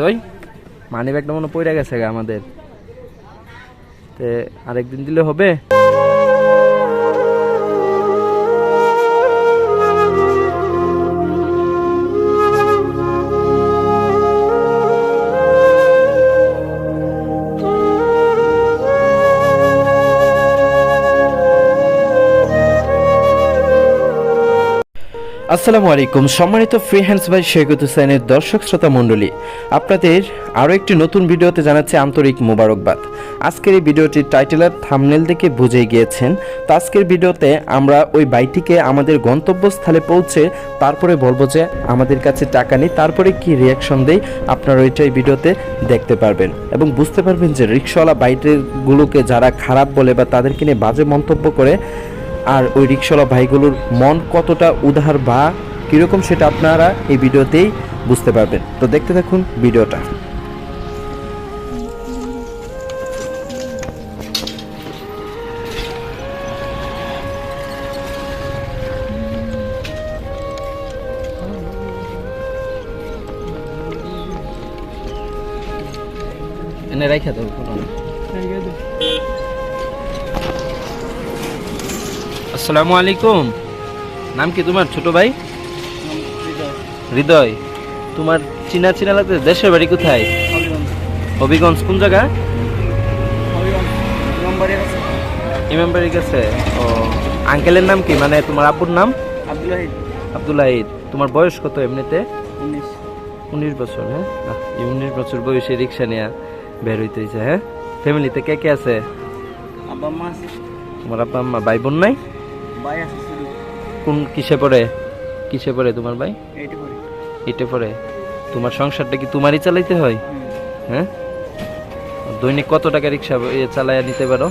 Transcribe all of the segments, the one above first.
হৃদয় মানি ব্যাগটা মনে পড়ে গেছে আমাদের। তে আরেকদিন দিলে হবে? আসসালামু আলাইকুম। সম্মানিত ফ্রি হ্যান্ডস বাই শেখত হুসাইনের দর্শক শ্রোতা মণ্ডলী, আপনাদের আরও একটি নতুন ভিডিওতে জানাচ্ছি আন্তরিক মোবারকবাদ। আজকের এই ভিডিওটির টাইটেল আর থামনেল দেখে বুঝে গিয়েছেন। তো আজকের ভিডিওতে আমরা ওই বাইটিকে আমাদের গন্তব্যস্থলে পৌঁছে তারপরে বলব যে আমাদের কাছে টাকা নেই, তারপরে কি রিয়াকশন দেয় আপনারা ওইটাই ভিডিওতে দেখতে পারবেন। এবং বুঝতে পারবেন যে রিক্সাওয়ালা বাইকগুলোকে যারা খারাপ বলে বা তাদেরকে নিয়ে বাজে মন্তব্য করে আর ওই রিক্সাওয়ালা ভাইগুলোর মন কতটা উদার বা কীরকম সেটা আপনারা এই ভিডিওতেই বুঝতে পারবেন। তো দেখতে থাকুন ভিডিওটা। এনে রাখা দেবো আসসালামু আলাইকুম। নাম কি তোমার ছোট ভাই? হৃদয়। তোমার চিনা চিনা লাগতে দেশের বাড়ি কোথায়? হবিগঞ্জ। কোন জায়গা? ইমাম বাড়ির কাছে। ও আঙ্কেলের নাম কি? মানে তোমার আব্বুর নাম? আব্দুল্লাহ ঈদ তোমার বয়স কত এমনিতে? উনিশ। বছর হ্যাঁ? উনিশ বছর বয়সে রিক্সা নিয়ে বের হইতে হয়েছে হ্যাঁ ফ্যামিলিতে কে কে আছে? তোমার আব্বা আম্মা ভাই বোন নাই? কোন কিসে পড়ে? কিসে পড়ে তোমার ভাই? এটে পড়ে। তোমার সংসারটা কি তোমারই চালাইতে হয়? হ্যাঁ? দৈনিক কত টাকা রিক্সা চালাইয়া নিতে পারো?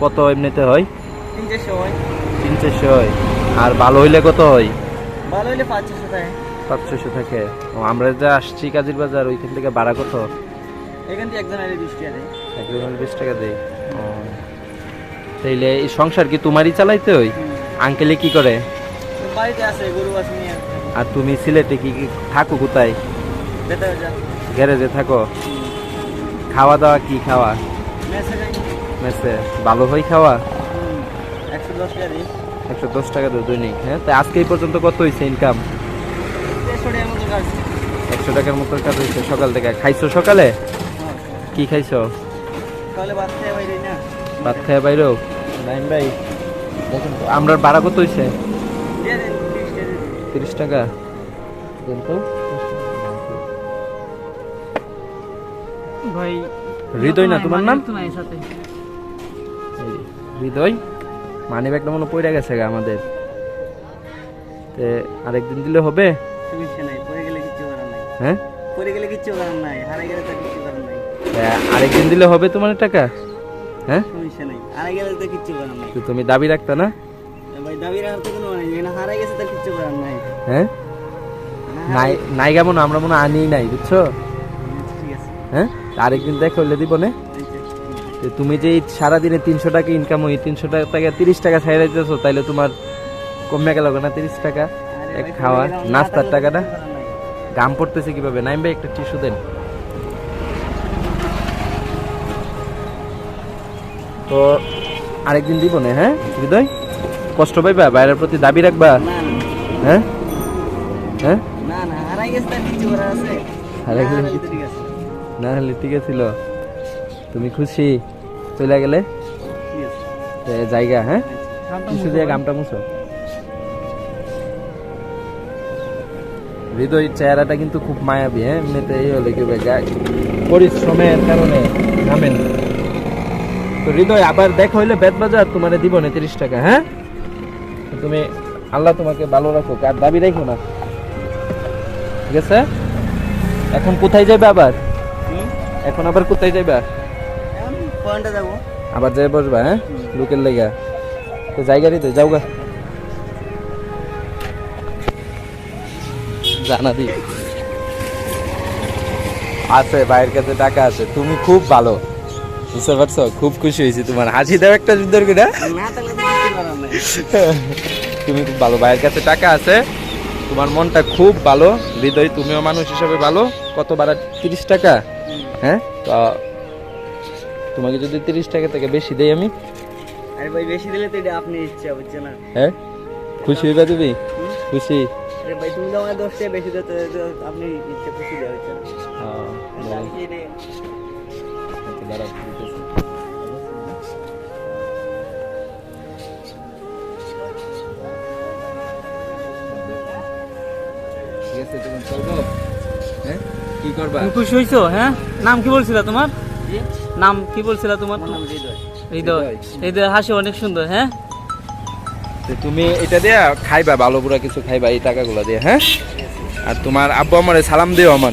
কত এমনিতে হয়? তিন চারশো হয়। আর ভালো হইলে কত হয়? পাঁচ ছশো থাকে। আমরা যা আসছি কাজীর বাজার ওইখান থেকে ভাড়া কত? একজন বিশ টাকা দেয়। ও। তাইলে এই সংসার কি তোমারই চালাইতে হয় আঙ্কেলে কি করে? বাড়িতে আছে গরু আছে নিয়ে আর তুমি সিলেটে কি কি থাকো কোথায়? গ্যারেজে থাকো? খাওয়া দাওয়া কি খাওয়া? মেসে ভালো হয় খাওয়া? একশো দশ টাকা দেয় দৈনিক হ্যাঁ? তাই আজকে এই পর্যন্ত কত হয়েছে ইনকাম একশো টাকার মতো কাজ হয়েছে সকাল থেকে। খাইছো সকালে? কি খাইছো? ভাত খাই বাইরেও? নাইম ভাই। দেখুন তো, আমরার ভাড়া কত দেন তিরিশ টাকা। দিন। তো। ভাই হৃদয় না তোমার নাম? তো নাই সাথে। এই, হৃদয়? মানি ব্যাগটা মনে পড়ে গেছে গা আমাদের। তে আরেকদিন দিলে হবে? সমস্যা নাই পরে গেলে কিচ্ছু করার নাই। হ্যাঁ? পরে গেলে কিচ্ছু করার নাই হারাই গেলে তো কিচ্ছু করার নাই। আরেকদিন দিলে হবে তোমার টাকা? হ্যাঁ? সমস্যা নাই। হারাই গেলে তো কিচ্ছু করার নাই। তুমি দাবি রাখতা না? ভাই দাবি রাখার কোনো মানে যেখানে হারাই গেছে তার কিচ্ছু করার নাই। হ্যাঁ? নাই নাই কেমন আমরা মনে আনি নাই বুঝছ? ঠিক আছে হ্যাঁ? আরেকদিন দেখো দিব না? তো তুমি যে সারাদিনে তিনশো টাকা ইনকাম ওই তিনশো টাকা তিরিশ টাকা ছাড়া দিতেছো তাইলে তোমার কমে গেল না তিরিশ টাকা? খাওয়া নাস্তার টাকাটা? গাম পড়তেছে কীভাবে? নাইম ভাই একটা টিস্যু দেন। তো আরেকদিন দিব না হ্যাঁ? হৃদয় কষ্ট পাইবা? বাইরের প্রতি দাবি রাখবা? হ্যাঁ? হ্যাঁ? না হলে ঠিক ছিল তুমি খুশি? চলে গেলে? জায়গা হ্যাঁ? টিস্যু দিয়ে গামটা মুছো। হৃদয় চেহারাটা কিন্তু খুব মায়াবী হ্যাঁ? এমনিতে এই হলে কি পরিশ্রমের কারণে নামেন তো হৃদয় আবার দেখা হইলে বেত বাজার তোমার দিব না তিরিশ টাকা হ্যাঁ? তুমি আল্লাহ তোমাকে ভালো রাখো আর দাবি রাখো না। ঠিক আছে? এখন কোথায় যাবে আবার? এখন আবার কোথায় যাইবা? আবার যাই বসবা হ্যাঁ? লোকের লেগা। তো জায়গারই তো যাও গা। জানা দি। আছে ভাইয়ের কাছে টাকা আছে তুমি খুব ভালো। বুঝতে পারছ? খুব খুশি হয়েছি তোমার। হাসি দাও একটা সুন্দর করে। না তাহলে তো কিচ্ছু করার নাই। তুমি খুব ভালো। ভাইয়ের কাছে টাকা আছে। তোমার মনটা খুব ভালো। হৃদয় তুমিও মানুষ হিসাবে ভালো। কত বাড়া? তিরিশ টাকা? হ্যাঁ? তা তোমাকে যদি তিরিশ টাকা থেকে বেশি দেই আমি? আরে ভাই বেশি দিলে তো এটা আপনি ইচ্ছা বুঝছে না? হ্যাঁ? খুশি হইবা তুমি? খুশি? আরে ভাই তুমি তো আমার দশ টাকা বেশি দিতে আপনি ইচ্ছা খুশি দেওয়া হচ্ছে না। হ্যাঁ, তাহলে আমি কি এটা- দাঁড়াও, দিতেছি। তখন চলবো? হ্যাঁ? কি করবা? খুশি হইছো হ্যাঁ? নাম কি বলছিল তোমার? নাম কি বলছিল তোমার হৃদয়। হৃদয়। হাসি অনেক সুন্দর হ্যাঁ? তুমি এটা দিয়া খাইবা ভালো বুড়া কিছু খাইবা এই টাকাগুলো দিয়ে হ্যাঁ? আর তোমার আব্বু আমার সালাম দিও আমার।